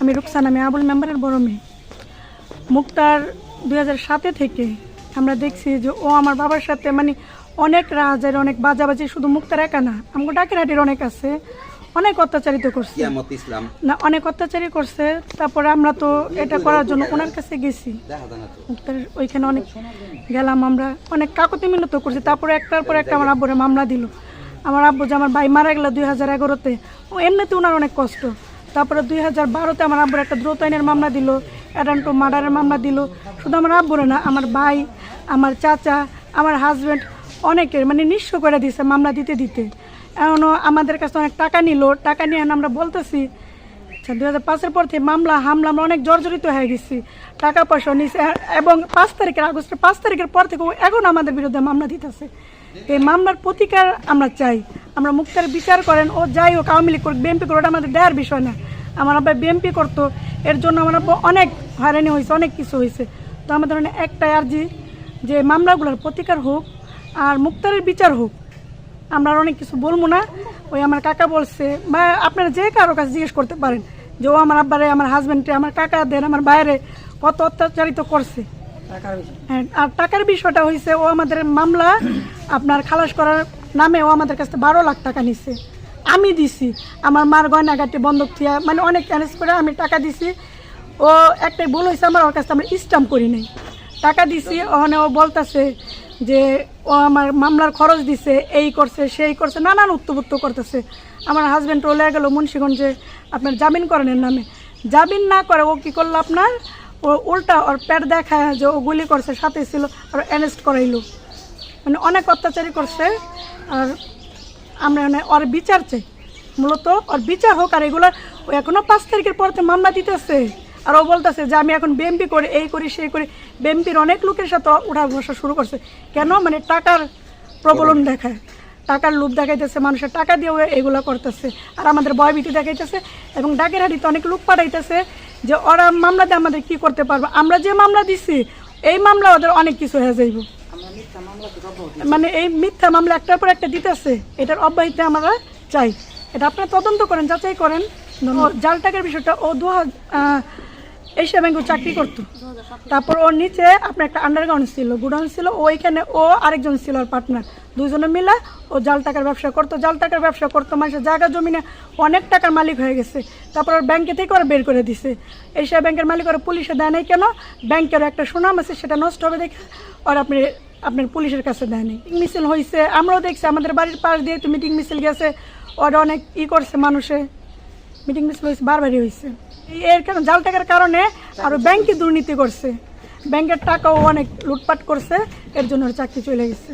আমি রুকসান আমি আবুল মেম্বারের বড় মেয়ে। মুক্তার দুই হাজার সাতে থেকে আমরা দেখছি যে ও আমার বাবার সাথে মানে অনেক রাজের অনেক বাজাবাজি শুধু মুক্তার একা না আমাকে ডাকের হাটির অনেক আছে অনেক অত্যাচারিত করছে। না অনেক অত্যাচারই করছে তারপরে আমরা তো এটা করার জন্য ওনার কাছে গেছি। ওইখানে অনেক গেলাম আমরা অনেক কাকতি মিনত করছি তারপরে একটার পর একটা আমার আব্বুরে মামলা দিল। আমার আব্বু যে আমার ভাই মারা গেল দুই হাজার এগারোতে ও এমনিতে ওনার অনেক কষ্ট। তারপরে দুই হাজার বারোতে আমার আব্বুর একটা দ্রুত আইনের মামলা দিল অ্যাডান্টো মার্ডারের মামলা দিল। শুধু আমার আব্বুরে না, আমার ভাই, আমার চাচা, আমার হাজব্যান্ড অনেকের মানে নিঃস্ব করে দিছে মামলা দিতে দিতে। এখনও আমাদের কাছে অনেক টাকা নিল, টাকা নিয়ে আমরা বলতেছি আচ্ছা দুই হাজার পাঁচের পর থেকে মামলা, হামলা, আমরা অনেক জর্জরিত হয়ে গেছি। টাকা পয়সা নিছে এবং পাঁচ তারিখের আগস্টের, পাঁচ তারিখের পর থেকে এখন আমাদের বিরুদ্ধে মামলা দিতেছে। এই মামলার প্রতিকার আমরা চাই। আমরা মুক্তার বিচার করেন, ও যাই হোক, আওয়ামী লীগ করুক, বিএনপি করুক ওটা আমাদের দেওয়ার বিষয় না। আমার আব্বা বিএনপি করতো, এর জন্য আমার আব্বা অনেক হয়রানি হয়েছে, অনেক কিছু হয়েছে। তো আমাদের একটাই আর্জি যে মামলাগুলোর প্রতিকার হোক আর মুক্তারের বিচার হোক, আমরা অনেক কিছু বলব না। ওই আমার কাকা বলছে বা আপনারা যে কারও কাছে জিজ্ঞেস করতে পারেন যে ও আমার আব্বারে আমার হাজব্যান্ডে আমার কাকা দেন আমার বাইরে কত অত্যাচারিত করছে? হ্যাঁ, আর টাকার বিষয়টা হয়েছে ও আমাদের মামলা আপনার খালাস করার নামে ও আমাদের কাছে বারো লাখ টাকা নিছে। আমি দিছি আমার মার গয়নাঘাটে বন্ধক থিয়া মানে অনেক অ্যারেঞ্জ করে আমি টাকা দিছি। ও একটাই ভুল হয়েছে আমার ওর কাছে আমরা স্টাম্প করি নাই। টাকা দিছি ওখানে ও বলতেছে যে ও আমার মামলার খরচ দিছে, এই করছে, সেই করছে, নানান উত্তপুত্ত করতেছে। আমার হাজব্যান্ড লেগে গেলো মুন্সিগঞ্জে, আপনার জামিন করেনের নামে। জামিন না করে ও কী করল আপনার? ও উল্টা ওর পেট দেখায় যে ও গুলি করছে, সাথে ছিল আর অ্যারেস্ট করাইল। মানে অনেক অত্যাচারই করছে, আর আমরা মানে ওর বিচার চাই। মূলত ওর বিচার হোক আর এগুলো ও এখনও পাঁচ তারিখের পর মামলা দিতেছে। আর ও বলতেছে যে আমি এখন বিএমপি করি এই করি সেই করি। বিএমপির অনেক লোকের সাথে উঠা বসা শুরু করছে। কেন? মানে টাকার প্রবলন দেখায়। টাকার লোভ দেখাইতেছে মানুষের টাকা দিয়ে এগুলো করতেছে। আর আমাদের ভয়ভীতি দেখাইতেছে। এবং ডাকের হাড়িতে অনেক লোক পাঠাইতেছে যে ওরা মামলা দিয়ে আমাদের কি করতে পারবে? আমরা যে মামলা দিছি এই মামলা ওদের অনেক কিছু হয়ে যাইব। মানে এই মিথ্যা মামলা একটার পর একটা দিতেছে। এটার অব্যাহতি আমরা চাই। এটা আপনারা তদন্ত করেন যাচাই করেন। জাল টাকার বিষয়টা ও দু হাজার এশিয়া ব্যাংকে চাকরি করতো। তারপর ওর নিচে আপনার একটা আন্ডারগ্রাউন্ড ছিল, গুডাউন ছিল, ওইখানে ও আরেকজন ছিল ওর পার্টনার দুজনে মিলে ও জাল টাকার ব্যবসা করতো। জাল টাকার ব্যবসা করতো মানুষের জায়গা জমিনে অনেক টাকার মালিক হয়ে গেছে। তারপর ওর ব্যাংকে থেকে ওরা বের করে দিছে। এশিয়া ব্যাংকের মালিক ওরা পুলিশে দেয় নাই কেন? ব্যাংকের একটা সুনাম আছে, সেটা নষ্ট হবে দেখে আর আপনি, আপনার পুলিশের কাছে দেয় দেয়নি মিছিল হয়েছে আমরাও দেখছি, আমাদের বাড়ির পাশ দিয়ে তো মিটিং মিছিল গেছে। ওরা অনেক ই করছে মানুষে। মিটিং মিছিল হয়েছে বারবারই হয়েছে এর কারণে জাল টাকার কারণে আরও ব্যাংকে দুর্নীতি করছে। ব্যাংকের টাকাও অনেক লুটপাট করছে, এর জন্য চাকরি চলে গেছে।